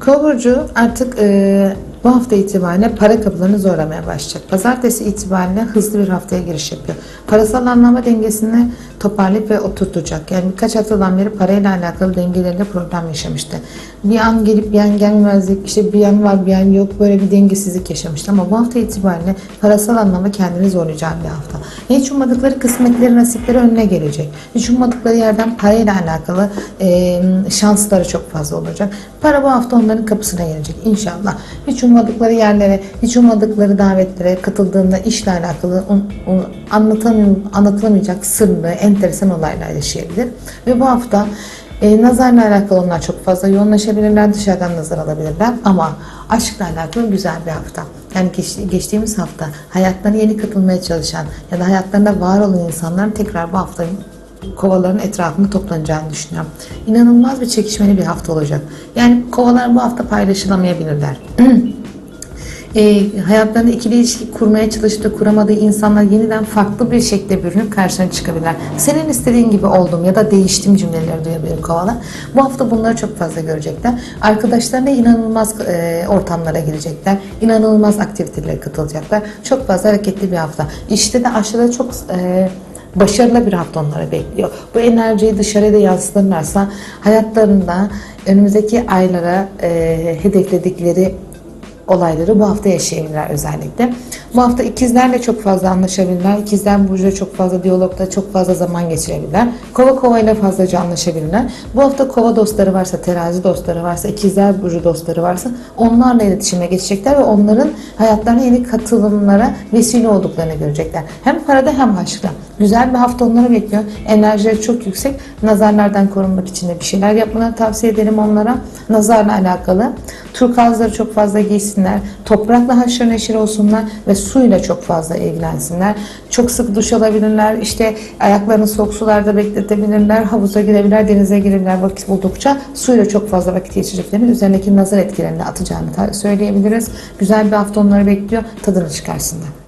Kova burcu artık e, bu hafta itibariyle para kapılarını zorlamaya başlayacak. Pazartesi itibariyle hızlı bir haftaya giriş yapıyor. Parasal anlamda dengesini toparlayıp ve oturtacak. Yani birkaç haftadan beri parayla alakalı dengelerinde problem yaşamıştı. Bir an gelip bir an gelmezlik, işte bir an var bir an yok böyle bir dengesizlik yaşamıştı. Ama bu hafta itibariyle parasal anlamda kendini zorlayacağın bir hafta. Hiç ummadıkları kısmetleri, nasipleri önüne gelecek. Hiç ummadıkları yerden parayla alakalı e, şansları çok fazla olacak. Para bu hafta onların kapısına gelecek inşallah. Hiç ummadıkları yerlere, hiç ummadıkları davetlere katıldığında işle alakalı anlatılamayacak sırlı, enteresan olaylar yaşayabilir. Ve bu hafta e, nazarla alakalı onlar çok fazla yoğunlaşabilirler, dışarıdan nazar alabilirler ama aşkla alakalı güzel bir hafta. Yani geç- geçtiğimiz hafta hayatlarına yeni katılmaya çalışan ya da hayatlarında var olan insanların tekrar bu hafta kovaların etrafında toplanacağını düşünüyorum. İnanılmaz bir çekişmeli bir hafta olacak. Yani kovalar bu hafta paylaşılamayabilirler. e, hayatlarında ikili ilişki kurmaya çalıştığı, kuramadığı insanlar yeniden farklı bir şekilde bürünüp karşına çıkabilirler. Senin istediğin gibi oldum ya da değiştim cümleleri duyabilir kovalar. Bu hafta bunları çok fazla görecekler. Arkadaşlarına inanılmaz e, ortamlara girecekler. İnanılmaz aktivitelere katılacaklar. Çok fazla hareketli bir hafta. İşte de aşırı çok e, başarılı bir hafta onları bekliyor. Bu enerjiyi dışarıya da yansıtırlarsa hayatlarında önümüzdeki aylara e, hedefledikleri olayları bu hafta yaşayabilirler özellikle. Bu hafta ikizlerle çok fazla anlaşabilirler. İkizler burcu çok fazla diyalogda çok fazla zaman geçirebilirler. Kova kova ile fazlaca anlaşabilirler. Bu hafta kova dostları varsa, terazi dostları varsa, ikizler burcu dostları varsa onlarla iletişime geçecekler ve onların hayatlarına yeni katılımlara vesile olduklarını görecekler. Hem parada hem aşkta. Güzel bir hafta onları bekliyor. Enerjileri çok yüksek. Nazarlardan korunmak için de bir şeyler yapmalarını tavsiye ederim onlara. Nazarla alakalı. Turkuazları çok fazla giysinler. Toprakla haşır neşir olsunlar ve suyla çok fazla ilgilensinler. Çok sık duş alabilirler. İşte ayaklarını soğuk sularda bekletebilirler. Havuza girebilirler, denize girebilirler vakit buldukça. Suyla çok fazla vakit geçireceklerini, üzerindeki nazar etkilerini atacağını ta- söyleyebiliriz. Güzel bir hafta onları bekliyor. Tadını çıkarsınlar.